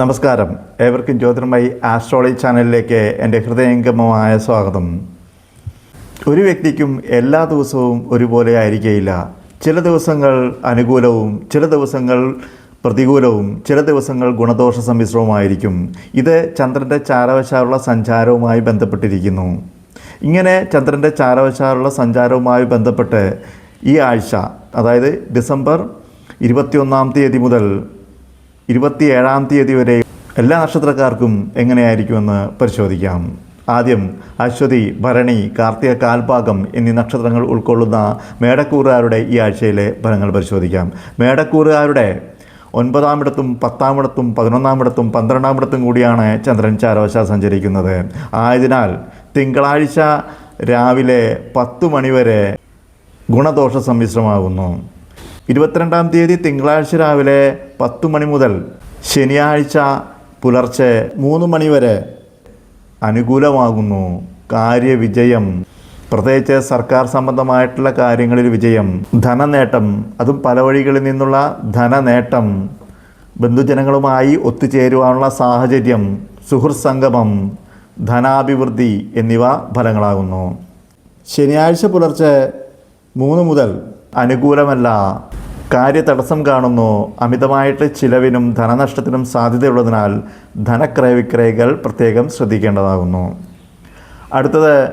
നമസ്കാരം. ഏവർക്കും ജ്യോതിർമയി ആസ്ട്രോളജി ചാനലിലേക്ക് എന്റെ ഹൃദയംഗമമായ സ്വാഗതം. ഒരു വ്യക്തിക്കും എല്ലാ ദിവസവും ഒരുപോലെ ആയിരിക്കുകയില്ല ചില ദിവസങ്ങൾ അനുകൂലവും ചില ദിവസങ്ങൾ പ്രതികൂലവും ചില ദിവസങ്ങൾ ഗുണദോഷ സമ്മിശ്രവുമായിരിക്കും. ഇത് ചന്ദ്രന്റെ ചാരവശാറുള്ള സഞ്ചാരവുമായി ബന്ധപ്പെട്ടിരിക്കുന്നു. ഇങ്ങനെ ചന്ദ്രന്റെ ചാരവശാറുള്ള സഞ്ചാരവുമായി ബന്ധപ്പെട്ട് ഈ ആഴ്ച അതായത് ഡിസംബർ ഇരുപത്തിയൊന്നാം തീയതി മുതൽ ഇരുപത്തിയേഴാം തീയതി വരെ എല്ലാ നക്ഷത്രക്കാർക്കും എങ്ങനെയായിരിക്കുമെന്ന് പരിശോധിക്കാം. ആദ്യം അശ്വതി ഭരണി കാർത്തിക കാൽപാകം എന്നീ നക്ഷത്രങ്ങൾ ഉൾക്കൊള്ളുന്ന മേടക്കൂറുകാരുടെ ഈ ആഴ്ചയിലെ ഫലങ്ങൾ പരിശോധിക്കാം. മേടക്കൂറുകാരുടെ ഒൻപതാമിടത്തും പത്താമിടത്തും പതിനൊന്നാമിടത്തും പന്ത്രണ്ടാമിടത്തും കൂടിയാണ് ചന്ദ്രൻ ചാരവശ സഞ്ചരിക്കുന്നത്. ആയതിനാൽ തിങ്കളാഴ്ച രാവിലെ പത്ത് മണിവരെ ഗുണദോഷ സമ്മിശ്രമാകുന്നു. ഇരുപത്തിരണ്ടാം തീയതി തിങ്കളാഴ്ച രാവിലെ പത്തു മണി മുതൽ ശനിയാഴ്ച പുലർച്ചെ മൂന്ന് മണി വരെ അനുകൂലമാകുന്നു. കാര്യവിജയം. പ്രത്യേകിച്ച് സർക്കാർ സംബന്ധമായിട്ടുള്ള കാര്യങ്ങളിൽ വിജയം. ധനനേട്ടം. അതും പല വഴികളിൽ നിന്നുള്ള ധനനേട്ടം. ബന്ധുജനങ്ങളുമായി ഒത്തുചേരുവാനുള്ള സാഹചര്യം. സുഹൃത് സംഗമം ധനാഭിവൃദ്ധി എന്നിവ ഫലങ്ങളാകുന്നു. ശനിയാഴ്ച പുലർച്ചെ മൂന്ന് മുതൽ അനുകൂലമല്ല. കാര്യതടസ്സം കാണുന്നു. അമിതമായിട്ട് ചിലവിനും ധനനഷ്ടത്തിനും സാധ്യതയുള്ളതിനാൽ ധനക്രയവിക്രയകൾ പ്രത്യേകം ശ്രദ്ധിക്കേണ്ടതാകുന്നു. അടുത്തത്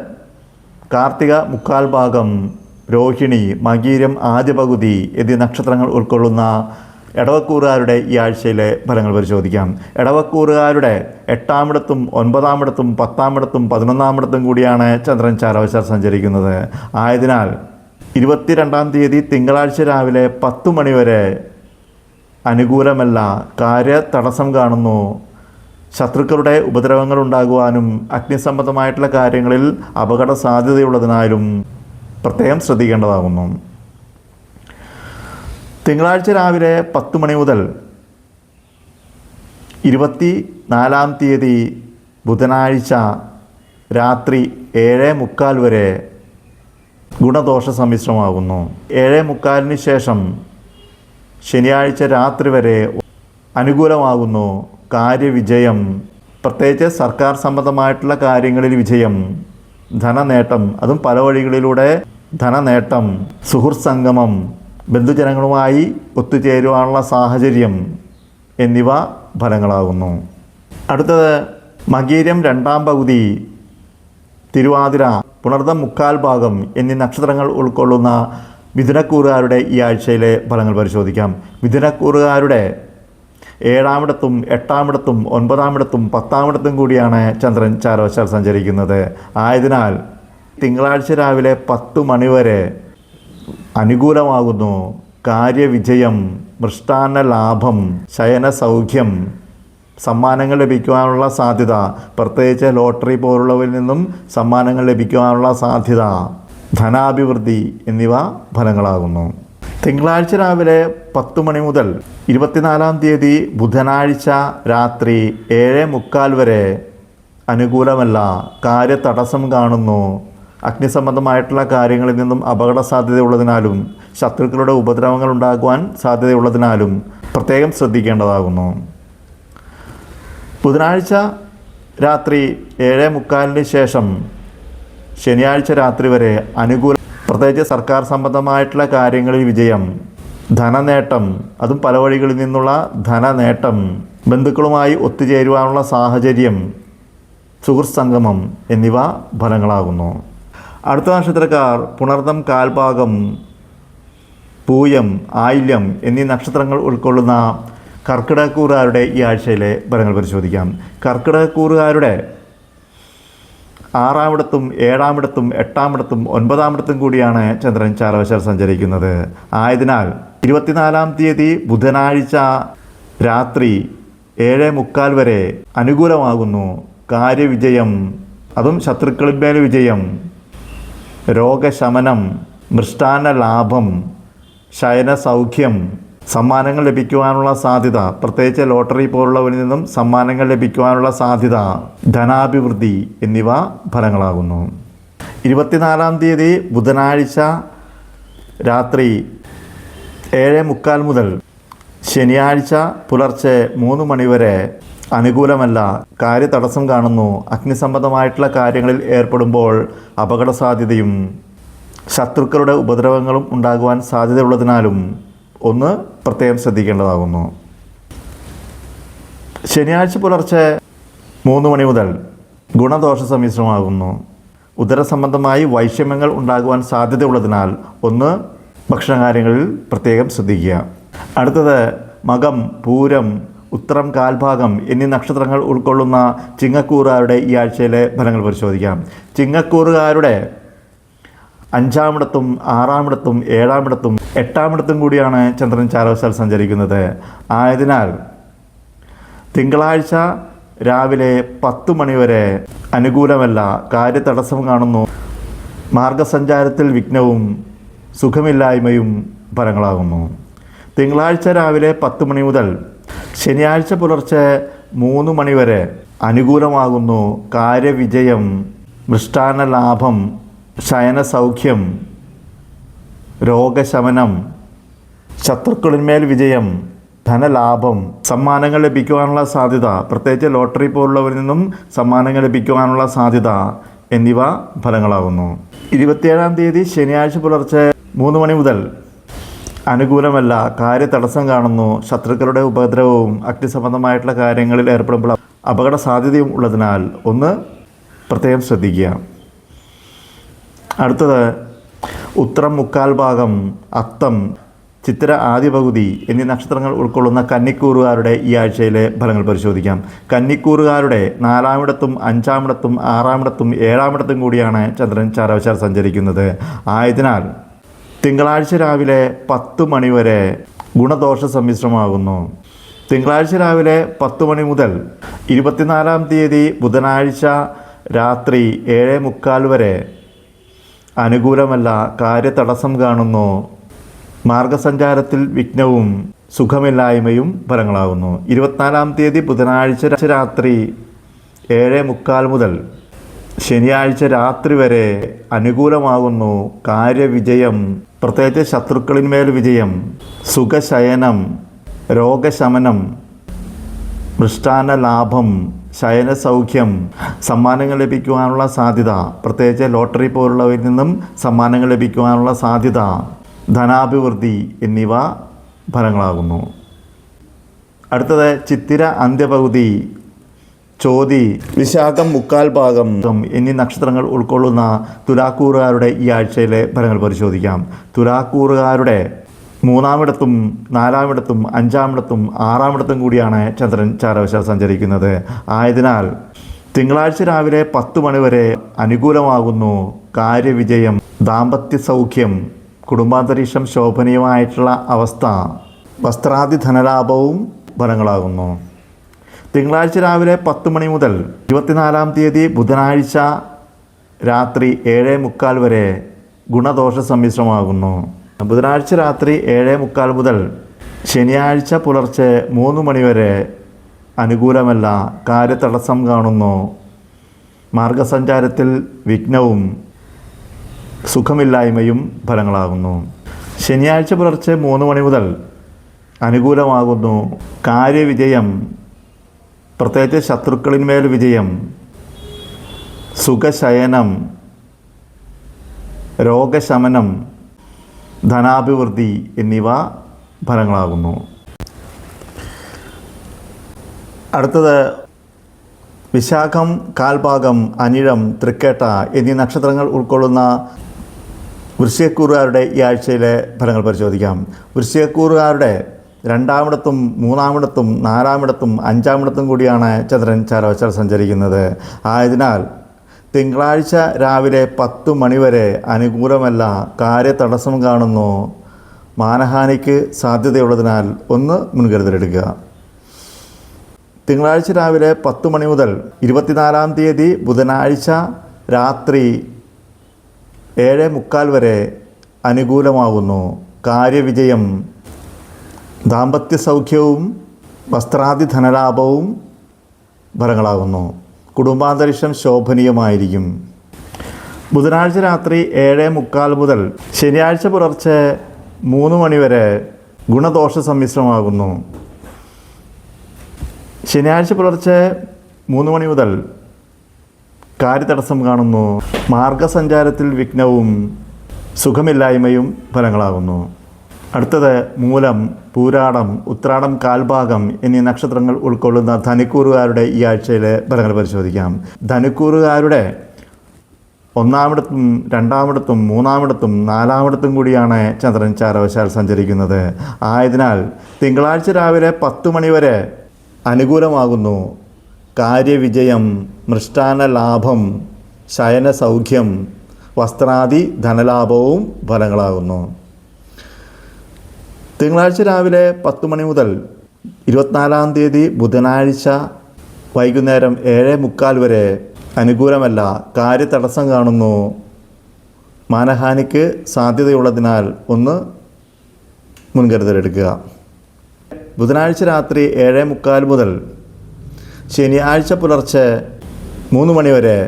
കാർത്തിക മുക്കാൽ ഭാഗം രോഹിണി മകീരം ആദ്യ പകുതി എന്നീ നക്ഷത്രങ്ങൾ ഉൾക്കൊള്ളുന്ന എടവക്കൂറുകാരുടെ ഈ ആഴ്ചയിലെ ഫലങ്ങൾ പരിശോധിക്കാം. എടവക്കൂറുകാരുടെ എട്ടാമിടത്തും ഒൻപതാമിടത്തും പത്താമിടത്തും പതിനൊന്നാമിടത്തും കൂടിയാണ് ചന്ദ്രൻ ചാരവശാൽ സഞ്ചരിക്കുന്നത്. ആയതിനാൽ ഇരുപത്തിരണ്ടാം തീയതി തിങ്കളാഴ്ച രാവിലെ പത്ത് മണിവരെ അനുകൂലമല്ല കാര്യ തടസ്സം കാണുന്നു. ശത്രുക്കളുടെ ഉപദ്രവങ്ങൾ ഉണ്ടാകുവാനും അഗ്നിസംബന്ധമായിട്ടുള്ള കാര്യങ്ങളിൽ അപകട സാധ്യതയുള്ളതിനാലും പ്രത്യേകം ശ്രദ്ധിക്കേണ്ടതാകുന്നു. തിങ്കളാഴ്ച രാവിലെ പത്ത് മണി മുതൽ ഇരുപത്തി നാലാം തീയതി ബുധനാഴ്ച രാത്രി ഏഴ് മുക്കാൽ വരെ ഗുണദോഷ സമ്മിശ്രമാകുന്നു ഏഴ് മുക്കാലിന് ശേഷം ശനിയാഴ്ച രാത്രി വരെ അനുകൂലമാകുന്നു കാര്യവിജയം. പ്രത്യേകിച്ച് സർക്കാർ സംബന്ധമായിട്ടുള്ള കാര്യങ്ങളിൽ വിജയം ധനനേട്ടം അതും പല വഴികളിലൂടെ ധനനേട്ടം സുഹൃത്ത് സംഗമം ബന്ധുജനങ്ങളുമായി ഒത്തുചേരുവാനുള്ള സാഹചര്യം എന്നിവ ഫലങ്ങളാകുന്നു. അടുത്തത് മകീരം രണ്ടാം പകുതി തിരുവാതിര പുണർദം മുക്കാൽ ഭാഗം എന്നീ നക്ഷത്രങ്ങൾ ഉൾക്കൊള്ളുന്ന മിഥുനക്കൂറുകാരുടെ ഈ ആഴ്ചയിലെ ഫലങ്ങൾ പരിശോധിക്കാം. മിഥുനക്കൂറുകാരുടെ ഏഴാമിടത്തും എട്ടാമിടത്തും ഒൻപതാമിടത്തും പത്താമിടത്തും കൂടിയാണ് ചന്ദ്രൻ ചാരവശാൽ സഞ്ചരിക്കുന്നത്. ആയതിനാൽ തിങ്കളാഴ്ച രാവിലെ പത്ത് മണിവരെ അനുകൂലമാകുന്നു. കാര്യവിജയം മൃഷ്ടാന്ന ലാഭം ശയന സൗഖ്യം സമ്മാനങ്ങൾ ലഭിക്കുവാനുള്ള സാധ്യത. പ്രത്യേകിച്ച് ലോട്ടറി പോലുള്ളവരിൽ നിന്നും സമ്മാനങ്ങൾ ലഭിക്കുവാനുള്ള സാധ്യത. ധനാഭിവൃദ്ധി എന്നിവ ഫലങ്ങളാകുന്നു. തിങ്കളാഴ്ച രാവിലെ പത്ത് മണി മുതൽ ഇരുപത്തിനാലാം തീയതി ബുധനാഴ്ച രാത്രി ഏഴ് മുക്കാൽ വരെ അനുകൂലമല്ല. കാര്യതടസ്സം കാണുന്നു. അഗ്നിസംബന്ധമായിട്ടുള്ള കാര്യങ്ങളിൽ നിന്നും അപകട സാധ്യതയുള്ളതിനാലും ശത്രുക്കളുടെ ഉപദ്രവങ്ങൾ ഉണ്ടാകുവാൻ സാധ്യതയുള്ളതിനാലും പ്രത്യേകം ശ്രദ്ധിക്കേണ്ടതാകുന്നു. ബുധനാഴ്ച രാത്രി ഏഴ് മുക്കാലിന് ശേഷം ശനിയാഴ്ച രാത്രി വരെ അനുകൂല പ്രത്യേകിച്ച് സർക്കാർ സംബന്ധമായിട്ടുള്ള കാര്യങ്ങളിൽ വിജയം ധനനേട്ടം അതും പല വഴികളിൽ നിന്നുള്ള ധനനേട്ടം ബന്ധുക്കളുമായി ഒത്തുചേരുവാനുള്ള സാഹചര്യം സുഹൃത്ത് സംഗമം എന്നിവ ഫലങ്ങളാകുന്നു. അടുത്ത നക്ഷത്രക്കാർ പുണർദം കാൽഭാഗം പൂയം ആയില്യം എന്നീ നക്ഷത്രങ്ങൾ ഉൾക്കൊള്ളുന്ന കർക്കിടകക്കൂറുകാരുടെ ഈ ആഴ്ചയിലെ ഫലങ്ങൾ പരിശോധിക്കാം. കർക്കിടകക്കൂറുകാരുടെ ആറാമിടത്തും ഏഴാമിടത്തും എട്ടാമിടത്തും ഒൻപതാമിടത്തും കൂടിയാണ് ചന്ദ്രൻ ചാരവശാൽ സഞ്ചരിക്കുന്നത്. ആയതിനാൽ ഇരുപത്തിനാലാം തീയതി ബുധനാഴ്ച രാത്രി ഏഴ് മുക്കാൽ വരെ അനുകൂലമാകുന്നു. കാര്യവിജയം അതും ശത്രുക്കളിന്മേൽ വിജയം രോഗശമനം മൃഷ്ടാന ലാഭം ശയന സൗഖ്യം സമ്മാനങ്ങൾ ലഭിക്കുവാനുള്ള സാധ്യത. പ്രത്യേകിച്ച് ലോട്ടറി പോലുള്ളവരിൽ നിന്നും സമ്മാനങ്ങൾ ലഭിക്കുവാനുള്ള സാധ്യത ധനാഭിവൃദ്ധി എന്നിവ ഫലങ്ങളാകുന്നു. ഇരുപത്തിനാലാം തീയതി ബുധനാഴ്ച രാത്രി ഏഴ് മുക്കാൽ മുതൽ ശനിയാഴ്ച പുലർച്ചെ മൂന്ന് മണിവരെ അനുകൂലമല്ല. കാര്യതടസ്സം കാണുന്നു. അഗ്നിസംബന്ധമായിട്ടുള്ള കാര്യങ്ങളിൽ ഏർപ്പെടുമ്പോൾ അപകട സാധ്യതയും ശത്രുക്കളുടെ ഉപദ്രവങ്ങളും ഉണ്ടാകുവാൻ സാധ്യതയുള്ളതിനാലും ഒന്ന് പ്രത്യേകം ശ്രദ്ധിക്കേണ്ടതാകുന്നു. ശനിയാഴ്ച പുലർച്ചെ മൂന്ന് മണി മുതൽ ഗുണദോഷ സമ്മിശ്രമാകുന്നു. ഉദരസംബന്ധമായി വൈഷമ്യങ്ങൾ ഉണ്ടാകുവാൻ സാധ്യതയുള്ളതിനാൽ ഒന്ന് ഭക്ഷണകാര്യങ്ങളിൽ പ്രത്യേകം ശ്രദ്ധിക്കുക. അടുത്തത് മകം പൂരം ഉത്തരം കാൽഭാഗം എന്നീ നക്ഷത്രങ്ങൾ ഉൾക്കൊള്ളുന്ന ചിങ്ങക്കൂറുകാരുടെ ഈ ആഴ്ചയിലെ ഫലങ്ങൾ പരിശോധിക്കാം. ചിങ്ങക്കൂറുകാരുടെ അഞ്ചാമിടത്തും ആറാമിടത്തും ഏഴാമിടത്തും എട്ടാമിടത്തും കൂടിയാണ് ചന്ദ്രൻ ചാരവശാൽ സഞ്ചരിക്കുന്നത്. ആയതിനാൽ തിങ്കളാഴ്ച രാവിലെ പത്ത് മണിവരെ അനുകൂലമല്ല കാര്യതടസ്സം കാണുന്നു. മാർഗസഞ്ചാരത്തിൽ വിഘ്നവും സുഖമില്ലായ്മയും ഫലങ്ങളാകുന്നു. തിങ്കളാഴ്ച രാവിലെ പത്ത് മണി മുതൽ ശനിയാഴ്ച പുലർച്ചെ മൂന്ന് മണിവരെ അനുകൂലമാകുന്നു കാര്യവിജയം മൃഷ്ടാന ലാഭം ശയനസൗഖ്യം രോഗശമനം ശത്രുക്കളിന്മേൽ വിജയം ധനലാഭം സമ്മാനങ്ങൾ ലഭിക്കുവാനുള്ള സാധ്യത പ്രത്യേകിച്ച് ലോട്ടറി പോലുള്ളവരിൽ നിന്നും സമ്മാനങ്ങൾ ലഭിക്കുവാനുള്ള സാധ്യത എന്നിവ ഫലങ്ങളാകുന്നു. ഇരുപത്തിയേഴാം തീയതി ശനിയാഴ്ച പുലർച്ചെ മൂന്ന് മണി മുതൽ അനുകൂലമല്ല കാര്യതടസ്സം കാണുന്നു. ശത്രുക്കളുടെ ഉപദ്രവവും അഗ്നിസംബന്ധമായിട്ടുള്ള കാര്യങ്ങളിൽ ഏർപ്പെടുമ്പോൾ അപകട സാധ്യതയും ഉള്ളതിനാൽ ഒന്ന് പ്രത്യേകം ശ്രദ്ധിക്കുക. അടുത്തത് ഉത്തരം മുക്കാൽ ഭാഗം അത്തം ചിത്ര ആദ്യ പകുതി എന്നീ നക്ഷത്രങ്ങൾ ഉൾക്കൊള്ളുന്ന കന്നിക്കൂറുകാരുടെ ഈ ആഴ്ചയിലെ ഫലങ്ങൾ പരിശോധിക്കാം. കന്നിക്കൂറുകാരുടെ നാലാമിടത്തും അഞ്ചാമിടത്തും ആറാമിടത്തും ഏഴാമിടത്തും കൂടിയാണ് ചന്ദ്രൻ ചാരവശാൽ സഞ്ചരിക്കുന്നത്. ആയതിനാൽ തിങ്കളാഴ്ച രാവിലെ പത്ത് മണിവരെ ഗുണദോഷ സമ്മിശ്രമാകുന്നു. തിങ്കളാഴ്ച രാവിലെ പത്ത് മണി മുതൽ ഇരുപത്തിനാലാം തീയതി ബുധനാഴ്ച രാത്രി ഏഴ് മുക്കാൽ വരെ അനുകൂലമല്ല കാര്യതടസ്സം കാണുന്നു. മാർഗസഞ്ചാരത്തിൽ വിഘ്നവും സുഖമില്ലായ്മയും ഫലങ്ങളാകുന്നു. ഇരുപത്തിനാലാം തീയതി ബുധനാഴ്ച രാത്രി ഏഴ് മുക്കാൽ മുതൽ ശനിയാഴ്ച രാത്രി വരെ അനുകൂലമാകുന്നു കാര്യവിജയം പ്രത്യേകിച്ച് ശത്രുക്കളിന്മേൽ വിജയം സുഖശയനം രോഗശമനം മൃഷ്ടാന ലാഭം ശയനസൗഖ്യം സമ്മാനങ്ങൾ ലഭിക്കുവാനുള്ള സാധ്യത പ്രത്യേകിച്ച് ലോട്ടറി പോലുള്ളവരിൽ നിന്നും സമ്മാനങ്ങൾ ലഭിക്കുവാനുള്ള സാധ്യത ധനാഭിവൃദ്ധി എന്നിവ ഫലങ്ങളാകുന്നു. അടുത്തത് ചിത്തിര അന്ത്യപകുതി ചോതി വിശാഖം മുക്കാൽ ഭാഗം എന്നീ നക്ഷത്രങ്ങൾ ഉൾക്കൊള്ളുന്ന തുലാക്കൂറുകാരുടെ ഈ ആഴ്ചയിലെ ഫലങ്ങൾ പരിശോധിക്കാം. തുലാക്കൂറുകാരുടെ മൂന്നാമിടത്തും നാലാമിടത്തും അഞ്ചാമിടത്തും ആറാമിടത്തും കൂടിയാണ് ചന്ദ്രൻ ചാരവശാൽ സഞ്ചരിക്കുന്നത്. ആയതിനാൽ തിങ്കളാഴ്ച രാവിലെ പത്ത് മണിവരെ അനുകൂലമാകുന്നു കാര്യവിജയം ദാമ്പത്യ സൗഖ്യം കുടുംബാന്തരീക്ഷം ശോഭനീയമായിട്ടുള്ള അവസ്ഥ വസ്ത്രാദി ധനലാഭവും ഫലങ്ങളാകുന്നു. തിങ്കളാഴ്ച രാവിലെ പത്ത് മണി മുതൽ ഇരുപത്തിനാലാം തീയതി ബുധനാഴ്ച രാത്രി ഏഴേ മുക്കാൽ വരെ ഗുണദോഷ സമ്മിശ്രമാകുന്നു ബുധനാഴ്ച രാത്രി ഏഴ് മുക്കാൽ മുതൽ ശനിയാഴ്ച പുലർച്ചെ മൂന്ന് മണിവരെ അനുകൂലമല്ല കാര്യതടസ്സം കാണുന്നു. മാർഗസഞ്ചാരത്തിൽ വിഘ്നവും സുഖമില്ലായ്മയും ഫലങ്ങളാകുന്നു. ശനിയാഴ്ച പുലർച്ചെ മൂന്ന് മണി മുതൽ അനുകൂലമാകുന്നു. കാര്യവിജയം പ്രത്യേകിച്ച് ശത്രുക്കളിന്മേൽ വിജയം സുഖശയനം രോഗശമനം ധനാഭിവൃദ്ധി എന്നിവ ഫലങ്ങളാകുന്നു. അടുത്തത് വിശാഖം കാൽഭാഗം അനിഴം തൃക്കേട്ട എന്നീ നക്ഷത്രങ്ങൾ ഉൾക്കൊള്ളുന്ന വൃശ്ചികക്കൂറുകാരുടെ ഈ ആഴ്ചയിലെ ഫലങ്ങൾ പരിശോധിക്കാം. വൃശ്ചികക്കൂറുകാരുടെ രണ്ടാമിടത്തും മൂന്നാമിടത്തും നാലാമിടത്തും അഞ്ചാമിടത്തും കൂടിയാണ് ചന്ദ്രൻ ചാരവച്ചാൽ സഞ്ചരിക്കുന്നത്. ആയതിനാൽ തിങ്കളാഴ്ച രാവിലെ പത്ത് മണിവരെ അനുകൂലമല്ല കാര്യതടസ്സം കാണുന്നു. മാനഹാനിക്ക് സാധ്യതയുള്ളതിനാൽ ഒന്ന് മുൻകരുതലെടുക്കുക. തിങ്കളാഴ്ച രാവിലെ പത്ത് മണി മുതൽ ഇരുപത്തിനാലാം തീയതി ബുധനാഴ്ച രാത്രി ഏഴ് മുക്കാൽ വരെ അനുകൂലമാകുന്നു കാര്യവിജയം. ദാമ്പത്യ സൗഖ്യവും വസ്ത്രാദി ധനലാഭവും ഫലങ്ങളാകുന്നു കുടുംബാന്തരീക്ഷം ശോഭനീയമായിരിക്കും. ബുധനാഴ്ച രാത്രി ഏഴ് മുക്കാൽ മുതൽ ശനിയാഴ്ച പുലർച്ചെ മൂന്ന് മണിവരെ ഗുണദോഷ സമ്മിശ്രമാകുന്നു. ശനിയാഴ്ച പുലർച്ചെ മൂന്ന് മണി മുതൽ കാര്യതടസ്സം കാണുന്നു. മാർഗസഞ്ചാരത്തിൽ വിഘ്നവും സുഖമില്ലായ്മയും ഫലങ്ങളാകുന്നു. അടുത്തത് മൂലം പൂരാടം ഉത്രാടം കാൽഭാഗം എന്നീ നക്ഷത്രങ്ങൾ ഉൾക്കൊള്ളുന്ന ധനുക്കൂറുകാരുടെ ഈ ആഴ്ചയിലെ ഫലങ്ങൾ പരിശോധിക്കാം. ധനുക്കൂറുകാരുടെ ഒന്നാമിടത്തും രണ്ടാമിടത്തും മൂന്നാമിടത്തും നാലാമിടത്തും കൂടിയാണ് ചന്ദ്രൻ ചാരവശാൽ സഞ്ചരിക്കുന്നത്. ആയതിനാൽ തിങ്കളാഴ്ച രാവിലെ പത്ത് മണിവരെ അനുകൂലമാകുന്നു. കാര്യവിജയം മൃഷ്ടാന ലാഭം ശയന സൗഖ്യം വസ്ത്രാദി ധനലാഭവും ഫലങ്ങളാകുന്നു. തിങ്കളാഴ്ച രാവിലെ പത്ത് മണി മുതൽ ഇരുപത്തിനാലാം തീയതി ബുധനാഴ്ച വൈകുന്നേരം ഏഴ് മുക്കാൽ വരെ അനുകൂലമല്ല കാര്യതടസ്സം കാണുന്നു. മാനഹാനിക്ക് സാധ്യതയുള്ളതിനാൽ ഒന്ന് മുൻകരുതലെടുക്കുക. ബുധനാഴ്ച രാത്രി ഏഴ് മുക്കാൽ മുതൽ ശനിയാഴ്ച പുലർച്ചെ മൂന്ന് മണിവരെ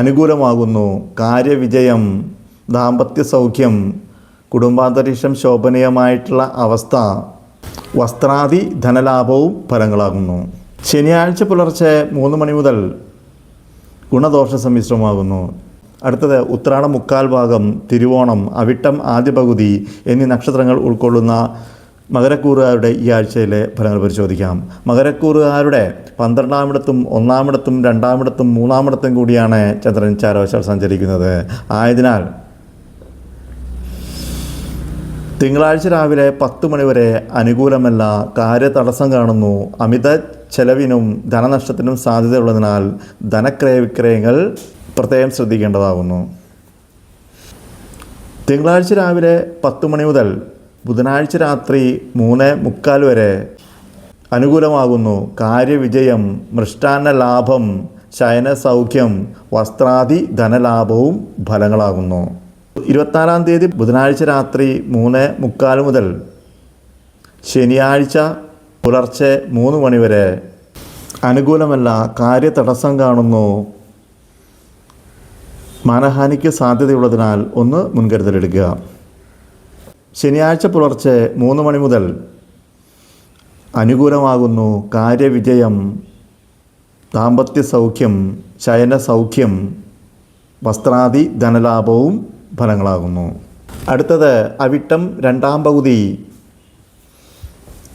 അനുകൂലമാകുന്നു. കാര്യവിജയം ദാമ്പത്യ സൗഖ്യം കുടുംബാന്തരീക്ഷം ശോഭനീയമായിട്ടുള്ള അവസ്ഥ വസ്ത്രാദി ധനലാഭവും ഫലങ്ങളാകുന്നു. ശനിയാഴ്ച പുലർച്ചെ മൂന്ന് മണി മുതൽ ഗുണദോഷ സമ്മിശ്രമാകുന്നു. അടുത്തത് ഉത്രാടം മുക്കാൽ ഭാഗം തിരുവോണം അവിട്ടം ആദ്യ പകുതി എന്നീ നക്ഷത്രങ്ങൾ ഉൾക്കൊള്ളുന്ന മകരക്കൂറുകാരുടെ ഈ ആഴ്ചയിലെ ഫലങ്ങൾ പരിശോധിക്കാം. മകരക്കൂറുകാരുടെ പന്ത്രണ്ടാമിടത്തും ഒന്നാമിടത്തും രണ്ടാമിടത്തും മൂന്നാമിടത്തും കൂടിയാണ് ചന്ദ്രൻ ചാരവശാൽ സഞ്ചരിക്കുന്നത്. ആയതിനാൽ തിങ്കളാഴ്ച രാവിലെ പത്ത് മണിവരെ അനുകൂലമല്ല കാര്യതടസ്സം കാണുന്നു. അമിത ചെലവിനും ധനനഷ്ടത്തിനും സാധ്യതയുള്ളതിനാൽ ധനക്രയ വിക്രയങ്ങൾ പ്രത്യേകം ശ്രദ്ധിക്കേണ്ടതാകുന്നു തിങ്കളാഴ്ച രാവിലെ പത്ത് മണി മുതൽ ബുധനാഴ്ച രാത്രി മൂന്ന് മുക്കാൽ വരെ അനുകൂലമാകുന്നു. കാര്യവിജയം മൃഷ്ടാന്ന ലാഭം ശയന സൗഖ്യം വസ്ത്രാദി ധനലാഭവും ഫലങ്ങളാകുന്നു. ഇരുപത്തിനാലാം തീയതി ബുധനാഴ്ച രാത്രി മൂന്ന് മുക്കാൽ മുതൽ ശനിയാഴ്ച പുലർച്ചെ മൂന്ന് മണിവരെ അനുകൂലമല്ല കാര്യതടസ്സം കാണുന്നു. മാനഹാനിക്ക് സാധ്യതയുള്ളതിനാൽ ഒന്ന് മുൻകരുതലെടുക്കുക. ശനിയാഴ്ച പുലർച്ചെ മൂന്ന് മണി മുതൽ അനുകൂലമാകുന്നു കാര്യവിജയം ദാമ്പത്യ സൗഖ്യം ശയന സൗഖ്യം വസ്ത്രാദി ധനലാഭവും ഫലങ്ങളാകുന്നു. അടുത്തത് അവിട്ടം രണ്ടാം പകുതി.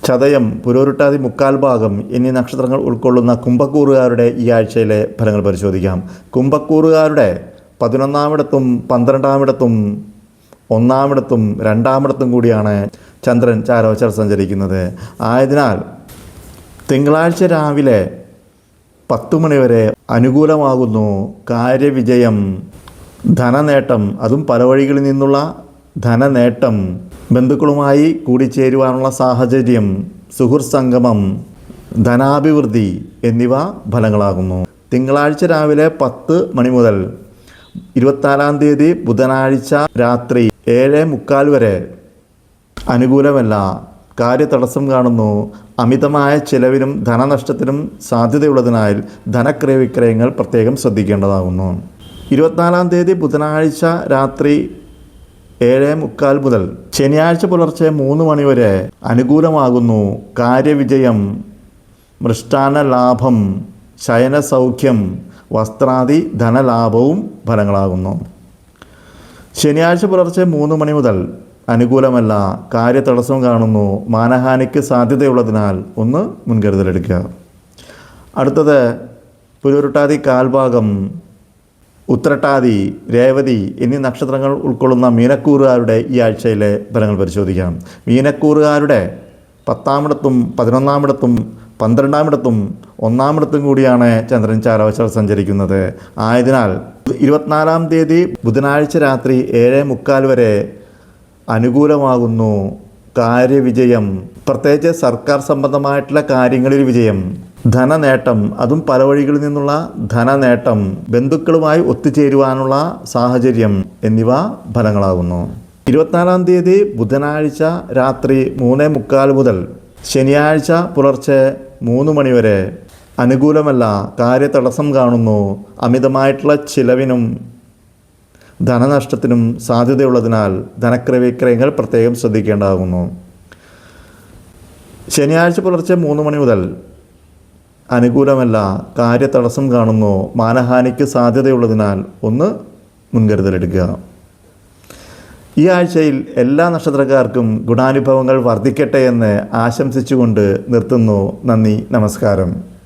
ചതയം പുരോരുട്ടാതി മുക്കാൽ ഭാഗം എന്നീ നക്ഷത്രങ്ങൾ ഉൾക്കൊള്ളുന്ന കുംഭക്കൂറുകാരുടെ ഈ ആഴ്ചയിലെ ഫലങ്ങൾ പരിശോധിക്കാം. കുംഭക്കൂറുകാരുടെ പതിനൊന്നാമിടത്തും പന്ത്രണ്ടാമിടത്തും ഒന്നാമിടത്തും രണ്ടാമിടത്തും കൂടിയാണ് ചന്ദ്രൻ ചാരോച്ചർ സഞ്ചരിക്കുന്നത്. ആയതിനാൽ തിങ്കളാഴ്ച രാവിലെ പത്തു മണിവരെ അനുകൂലമാകുന്നു കാര്യവിജയം. ധനനേട്ടം. അതും പല വഴികളിൽ നിന്നുള്ള ധനനേട്ടം. ബന്ധുക്കളുമായി കൂടിച്ചേരുവാനുള്ള സാഹചര്യം സുഹൃത്ത് സംഗമം ധനാഭിവൃദ്ധി എന്നിവ ഫലങ്ങളാകുന്നു. തിങ്കളാഴ്ച രാവിലെ പത്ത് മണി മുതൽ ഇരുപത്തിനാലാം തീയതി ബുധനാഴ്ച രാത്രി ഏഴ് മുക്കാൽ വരെ അനുകൂലമല്ല. കാര്യതടസ്സം കാണുന്നു. അമിതമായ ചിലവിനും ധനനഷ്ടത്തിനും സാധ്യതയുള്ളതിനാൽ ധനക്രയവിക്രയങ്ങൾ പ്രത്യേകം ശ്രദ്ധിക്കേണ്ടതാകുന്നു. ഇരുപത്തിനാലാം തീയതി ബുധനാഴ്ച രാത്രി ഏഴ് മുക്കാൽ മുതൽ ശനിയാഴ്ച പുലർച്ചെ മൂന്ന് മണി വരെ അനുകൂലമാകുന്നു കാര്യവിജയം മൃഷ്ടാന ലാഭം ശയന സൗഖ്യം വസ്ത്രാദി ധനലാഭവും ഫലങ്ങളാകുന്നു. ശനിയാഴ്ച പുലർച്ചെ മൂന്ന് മണി മുതൽ അനുകൂലമല്ല കാര്യതടസ്സം കാണുന്നു മാനഹാനിക്ക് സാധ്യതയുള്ളതിനാൽ ഒന്ന് മുൻകരുതലെടുക്കുക. അടുത്തത് പുരുരുട്ടാതി കാൽഭാഗം ഉത്രട്ടാതി രേവതി എന്നീ നക്ഷത്രങ്ങൾ ഉൾക്കൊള്ളുന്ന മീനക്കൂറുകാരുടെ ഈ ആഴ്ചയിലെ ഫലങ്ങൾ പരിശോധിക്കാം. മീനക്കൂറുകാരുടെ പത്താമിടത്തും പതിനൊന്നാമിടത്തും പന്ത്രണ്ടാമിടത്തും ഒന്നാമിടത്തും കൂടിയാണ് ചന്ദ്രൻ ചാരവശാൽ സഞ്ചരിക്കുന്നത്. ആയതിനാൽ ഇരുപത്തിനാലാം തീയതി ബുധനാഴ്ച രാത്രി ഏഴ് മുക്കാൽ വരെ അനുകൂലമാകുന്നു. കാര്യവിജയം. പ്രത്യേകിച്ച് സർക്കാർ സംബന്ധമായിട്ടുള്ള കാര്യങ്ങളിൽ വിജയം. ധനനേട്ടം അതും പല വഴികളിൽ നിന്നുള്ള ധനനേട്ടം ബന്ധുക്കളുമായി ഒത്തുചേരുവാനുള്ള സാഹചര്യം എന്നിവ ഫലങ്ങളാകുന്നു. ഇരുപത്തിനാലാം തീയതി ബുധനാഴ്ച രാത്രി മൂന്ന് മുക്കാൽ മുതൽ ശനിയാഴ്ച പുലർച്ചെ മൂന്ന് മണിവരെ അനുകൂലമല്ല കാര്യതടസ്സം കാണുന്നു. അമിതമായിട്ടുള്ള ചിലവിനും ധനനഷ്ടത്തിനും സാധ്യതയുള്ളതിനാൽ ധനക്രയവിക്രയങ്ങൾ പ്രത്യേകം ശ്രദ്ധിക്കേണ്ടതാകുന്നു. ശനിയാഴ്ച പുലർച്ചെ മൂന്ന് മണി മുതൽ അനുകൂലമല്ല. കാര്യതടസ്സം കാണുന്നു. മാനഹാനിക്ക് സാധ്യതയുള്ളതിനാൽ ഒന്ന് മുൻകരുതലെടുക്കുക. ഈ ആഴ്ചയിൽ എല്ലാ നക്ഷത്രക്കാർക്കും ഗുണാനുഭവങ്ങൾ വർദ്ധിക്കട്ടെ എന്ന് ആശംസിച്ചുകൊണ്ട് നിർത്തുന്നു. നന്ദി. നമസ്കാരം.